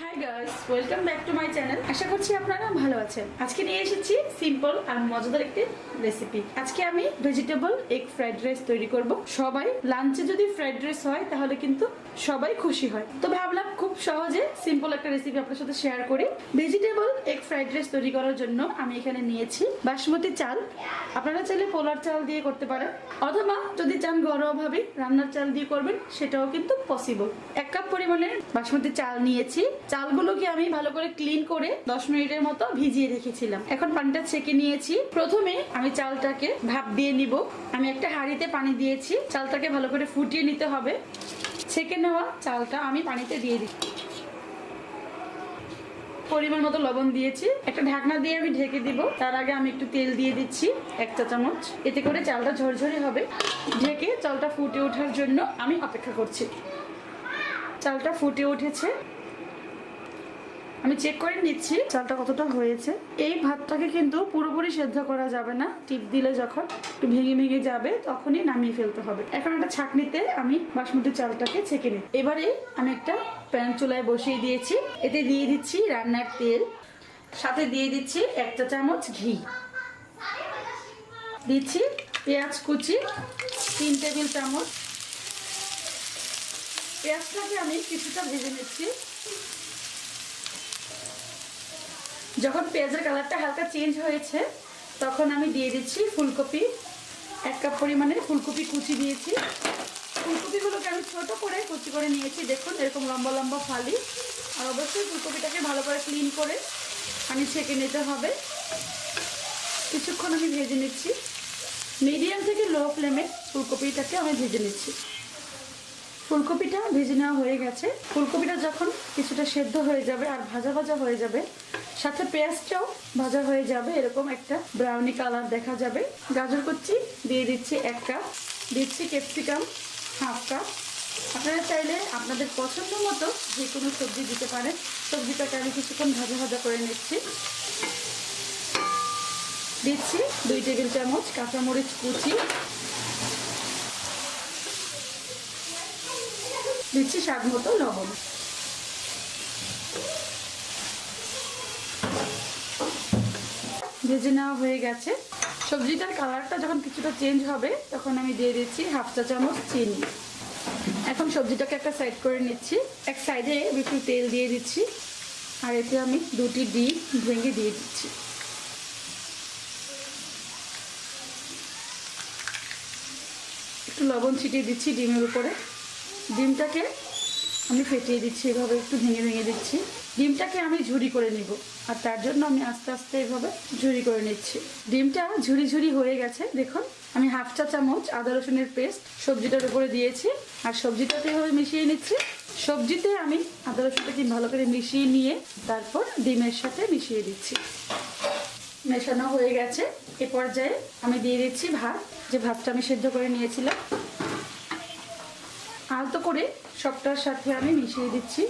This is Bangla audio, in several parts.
Hi guys welcome back to my channel আশা করছি আপনারা ভালো আছেন। আজকে নিয়ে এসেছি সিম্পল আর মজাদার একটি রেসিপি আজকে আমি ভেজিটেবল এগ ফ্রাইড রাইস তৈরি করব। সবাই লাঞ্চে যদি ফ্রাইড রাইস হয়, তাহলে কিন্তু সবাই খুশি হয়। তো ভাবলাম খুব সহজে সিম্পল একটা রেসিপি আপনার সাথে শেয়ার করি। ভেজিটেবল এগ ফ্রাইড রাইস তৈরি করার জন্য আমি এখানে নিয়েছি বাসমতি চাল। আপনারা চাইলে পোলার চাল দিয়ে করতে পারেন। অথবা যদি চান ঘরোয়াভাবে রান্নার চাল দিয়ে করবেন, সেটাও কিন্তু পসিবল এক কাপ পরিমাণে বাসমতি চাল নিয়েছি। চালগুলোকে আমি ভালো করে ক্লিন করে দশ মিনিটের মতো ভিজিয়ে রেখেছিলাম। এখন পানিটা ছেঁকে নিয়েছি। প্রথমে আমি চালটাকে ভাপ দিয়ে নিব। আমি একটা হাঁড়িতে পানি দিয়েছি। চালটাকে ভালো করে ফুটিয়ে নিতে হবে। ছেঁকে নেওয়া চালটা আমি পানিতে দিয়ে দিচ্ছি। পরিমাণ মতো লবণ দিয়েছি। একটা ঢাকনা দিয়ে আমি ঢেকে দিব। তার আগে আমি একটু তেল দিয়ে দিচ্ছি, এক চা চামচ। এতে করে চালটা ঝরঝরে হবে। ঢেকে চালটা ফুটে ওঠার জন্য আমি অপেক্ষা করছি। চালটা ফুটে উঠেছে। আমি চেক করে নিচ্ছি চালটা কতটা হয়েছে। এই ভাতটাকে কিন্তু পুরোপুরি সেদ্ধ করা যাবে না। টিপ দিলে যখন একটু ভেঙে ভেঙে যাবে, তখনই নামিয়ে ফেলতে হবে। এখন একটা ছাকনিতে আমি বাসমতি চালটাকে ছেঁকে নিই এবারে আমি একটা প্যান চুলায় বসিয়ে দিয়েছি। এতে দিয়ে দিচ্ছি রান্নার তেল। সাথে দিয়ে দিচ্ছি একটা চামচ ঘি। দিচ্ছি পেঁয়াজ কুচি, তিন টেবিল চামচ। পেঁয়াজটাকে আমি কিছুটা ভেজে নিচ্ছি। যখন পেঁয়াজের কালারটা হালকা চেঞ্জ হয়েছে, তখন আমি দিয়ে দিচ্ছি ফুলকপি। এক কাপ পরিমাণে ফুলকপি কুচি দিয়েছি ফুলকপিগুলোকে আমি ছোট করে কুচি করে নিয়েছি। দেখুন, এরকম লম্বা লম্বা ফালি। আর অবশ্যই ফুলকপিটাকে ভালো করে ক্লিন করে আমি ছেঁকে নিতে হবে। কিছুক্ষণ আমি ভেজে নিচ্ছি। মিডিয়াম থেকে লো ফ্লেমে ফুলকপিটাকে আমি ভেজে নিচ্ছি। ফুলকপিটা ভেজে নেওয়া হয়ে গেছে। ফুলকপিটা যখন কিছুটা সেদ্ধ হয়ে যাবে আর ভাজা ভাজা হয়ে যাবে, সাথে পেঁয়াজটাও ভাজা হয়ে যাবে, এরকম একটা ব্রাউনি কালার দেখা যাবে। গাজর কুচি দিয়ে দিচ্ছি এক কাপ দিচ্ছি ক্যাপসিকাম হাফ কাপ আপনারা চাইলে আপনাদের পছন্দ মতো যে কোনো সবজি দিতে পারেন। সবজিটাকে আমি কিছুক্ষণ ভাজা ভাজা করে নিচ্ছি। দিচ্ছি দুই টেবিল চামচ কাঁচামরিচ কুচি। দিচ্ছি স্বাদ মতো লবণ। ভেজে নেওয়া হয়ে গেছে। সবজিটার কালারটা যখন কিছুটা চেঞ্জ হবে, তখন আমি দিয়ে দিচ্ছি হাফ চা চামচ চিনি। এখন সবজিটাকে একটা সাইড করে নিচ্ছি। এক সাইডে একটু তেল দিয়ে দিচ্ছি। আর এতে আমি দুটি ডিম ভেঙে দিয়ে দিচ্ছি। একটু লবণ ছিটিয়ে দিচ্ছি ডিমের উপরে। ডিমটাকে আমি ফেটিয়ে দিচ্ছি, এভাবে একটু ভেঙে ভেঙে দিচ্ছি। ডিমটাকে আমি ঝুরি করে নিব, আর তার জন্য আমি আস্তে আস্তে এভাবে ঝুরি করে নিচ্ছি। ডিমটা ঝুরি ঝুরি হয়ে গেছে, দেখুন। আমি হাফ চা চামচ আদা রসুনের পেস্ট সবজিটার উপরে দিয়েছি, আর সবজিটাতে এভাবে মিশিয়ে নিচ্ছি। সবজিতে আমি আদা রসুনটাকে ভালো করে মিশিয়ে নিয়ে তারপর ডিমের সাথে মিশিয়ে দিচ্ছি। মেশানো হয়ে গেছে। এ পর্যায়ে আমি দিয়ে দিচ্ছি ভাত। যে ভাতটা আমি সেদ্ধ করে নিয়েছিলাম আলতো করে সবটার সাথে আমি মিশিয়ে দিচ্ছি।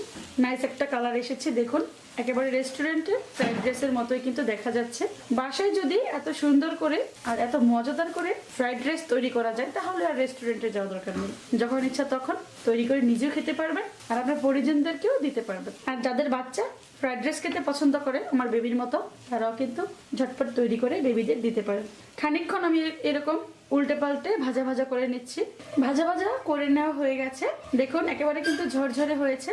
নাইস একটা কালার এসেছে, দেখুন। একেবারে রেস্টুরেন্টে ফ্রাইড রাইসের মতোই কিন্তু দেখা যাচ্ছে। বাসায় যদি এত সুন্দর করে আর এত মজাদার করে ফ্রাইড রাইস তৈরি করা যায়, তাহলে আর রেস্টুরেন্টে যাওয়া দরকার নেই। যখন ইচ্ছা তখন তৈরি করে নিজেও খেতে পারবেন আর আপনার পরিজনদেরকেও দিতে পারবেন। আর যাদের বাচ্চা ফ্রাইড রাইস খেতে পছন্দ করে, আমার বেবির মতো, তারাও কিন্তু ঝটপট তৈরি করে বেবিদের দিতে পারেন। খানিকক্ষণ আমি এরকম উল্টে পাল্টে ভাজা ভাজা করে নিচ্ছি। ভাজা ভাজা করে নেওয়া হয়ে গেছে। দেখুন, একেবারে কিন্তু ঝরঝরে হয়েছে।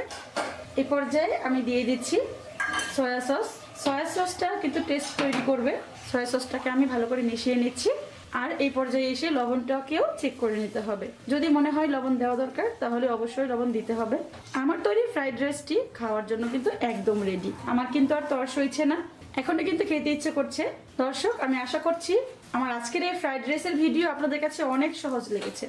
এই পর্যায়ে আমি দিয়ে দিচ্ছি সয়া সস। সয়া সসটা কিন্তু টেস্ট তৈরি করবে। সয়া সসটাকে আমি ভালো করে মিশিয়ে নিচ্ছি। আর এই পর্যায়ে এসে লবণটাকেও চেক করে নিতে হবে। যদি মনে হয় লবণ দেওয়া দরকার, তাহলে অবশ্যই লবণ দিতে হবে। আমার তৈরি ফ্রাইড রাইসটি খাওয়ার জন্য কিন্তু একদম রেডি আমার কিন্তু আর তর্স হয়েছে না। এখনও কিন্তু খেতে ইচ্ছে করছে। দর্শক, আমি আশা করছি আমার আজকের এই ফ্রাইড রাইসের ভিডিও আপনাদের কাছে অনেক সহজ লেগেছে।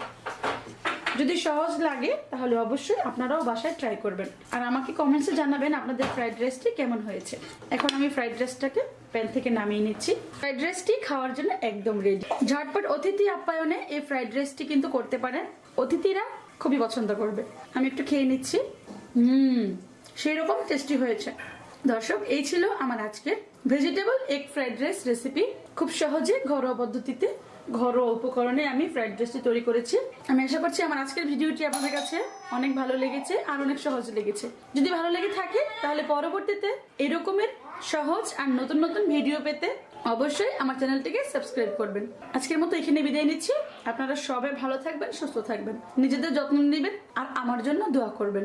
যদি সহজ লাগে, তাহলে অবশ্যই আপনারাও বাসায় ট্রাই করবেন। আর আমাকে কমেন্টসে জানাবেন আপনাদের ফ্রাইড রাইসটি কেমন হয়েছে। এখন আমি ফ্রাইড রাইসটাকে প্যান থেকে নামিয়ে নিচ্ছি। ফ্রাইড রাইসটি খাওয়ার জন্য একদম রেডি ঝটপট অতিথি আপ্যায়নে এই ফ্রাইড রাইসটি কিন্তু করতে পারেন। অতিথিরা খুবই পছন্দ করবে। আমি একটু খেয়ে নিচ্ছি। হুম সেই রকম টেস্টি হয়েছে। দর্শক, এই ছিল আমার আজকের vegetable egg fried rice recipe খুব সহজে ঘরোয়া পদ্ধতিতে ঘরোয়া উপকরণে আমি ফ্রাইড রাইসটি তৈরি করেছি। আমি আশা করছি আমার আজকের ভিডিওটি আপনাদের কাছে অনেক ভালো লেগেছে আর অনেক সহজ লেগেছে। যদি ভালো লেগে থাকে, তাহলে পরবর্তীতে এরকমের সহজ আর নতুন নতুন ভিডিও পেতে অবশ্যই আমার চ্যানেলটিকে সাবস্ক্রাইব করবেন। আজকের মতো এখানে বিদায় নিচ্ছি। আপনারা সবাই ভালো থাকবেন, সুস্থ থাকবেন। নিজেদের যত্ন নেবেন আর আমার জন্য দোয়া করবেন।